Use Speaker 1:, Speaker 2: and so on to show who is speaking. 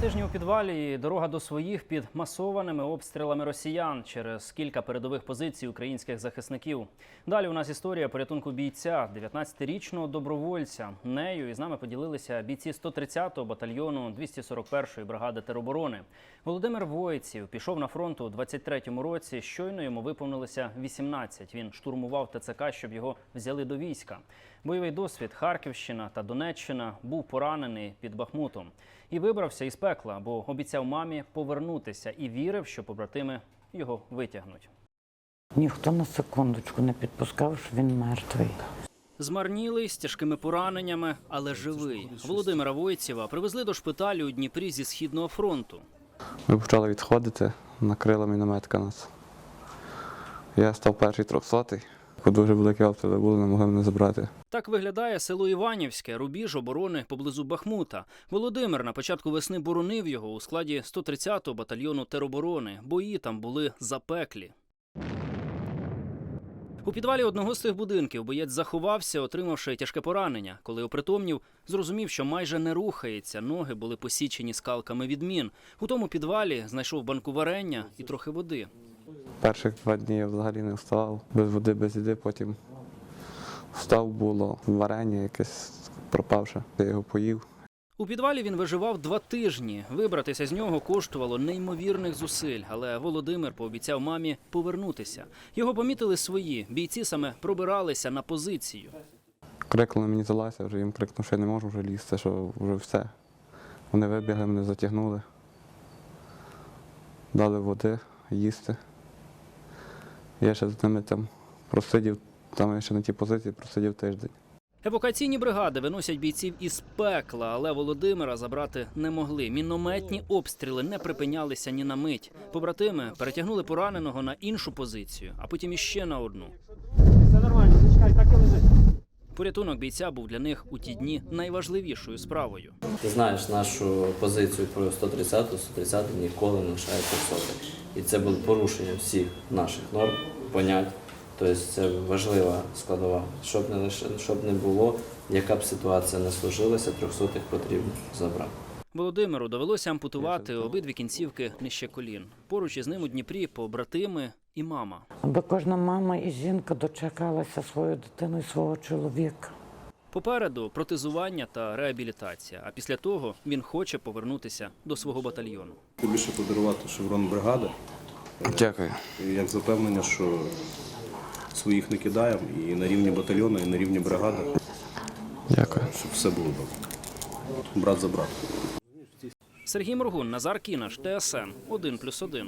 Speaker 1: Тижні у підвалі і дорога до своїх під масованими обстрілами росіян через кілька передових позицій українських захисників. Далі у нас історія порятунку бійця, 19-річного добровольця. Нею із нами поділилися бійці 130-го батальйону 241-ї бригади тероборони. Володимир Войців пішов на фронт у 23-му році. Щойно йому виповнилося 18. Він штурмував ТЦК, щоб його взяли до війська. Бойовий досвід Харківщина та Донеччина був поранений під Бахмутом і вибрався із пекла, бо обіцяв мамі повернутися і вірив, що побратими його витягнуть.
Speaker 2: Ніхто на секундочку не підпускав, що він мертвий.
Speaker 1: Змарнілий з тяжкими пораненнями, але живий. Володимира Войціва привезли до шпиталю у Дніпрі зі східного фронту.
Speaker 3: Ми почали відходити, накрила мінометка нас. Я став перший трьохсотий. Дуже великі обстріли були, не могли мене забрати.
Speaker 1: Так виглядає село Іванівське, рубіж оборони поблизу Бахмута. Володимир на початку весни боронив його у складі 130-го батальйону тероборони. Бої там були запеклі. У підвалі одного з цих будинків боєць заховався, отримавши тяжке поранення. Коли опритомнів, зрозумів, що майже не рухається. Ноги були посічені скалками від мін. У тому підвалі знайшов банку варення і трохи води.
Speaker 3: Перших два дні я взагалі не вставав. Без води, без їди, потім встав, було варення якесь пропавше. Я його поїв.
Speaker 1: У підвалі він виживав два тижні. Вибратися з нього коштувало неймовірних зусиль, але Володимир пообіцяв мамі повернутися. Його помітили свої. Бійці саме пробиралися на позицію.
Speaker 3: Крикнули мені залазь, я вже їм крикнув, що я не можу вже лізти, що вже все. Вони вибігли, мене затягнули. Дали води, їсти. Я ще з ними там просидів, там я ще на тій позиції просидів тиждень.
Speaker 1: Евакуаційні бригади виносять бійців із пекла, але Володимира забрати не могли. Мінометні обстріли не припинялися ні на мить. Побратими перетягнули пораненого на іншу позицію, а потім іще на одну.
Speaker 4: Все нормально, зачекай, так і лежить.
Speaker 1: Порятунок бійця був для них у ті дні найважливішою справою.
Speaker 5: Ти знаєш нашу позицію про 130 130 ніколи не лишається соти. І це було порушення всіх наших норм, понять. Тобто це важлива складова. Щоб не лише щоб не було, яка б ситуація не сложилася, трьохсотих потрібно забрати.
Speaker 1: Володимиру довелося ампутувати обидві кінцівки нижче колін. Поруч із ним у Дніпрі побратими і мама.
Speaker 2: Аби кожна мама і жінка дочекалася свою дитину і свого чоловіка.
Speaker 1: Попереду протезування та реабілітація. А після того він хоче повернутися до свого батальйону.
Speaker 6: Тобі ще подарувати шеврон бригади,
Speaker 3: Дякую.
Speaker 6: як запевнення, що своїх не кидаємо і на рівні батальйону, і на рівні бригади,
Speaker 3: Дякую.
Speaker 6: щоб все було добре. Брат за брата.
Speaker 1: Сергій Моргун, Назар Кінаш, ТСН 1+,1.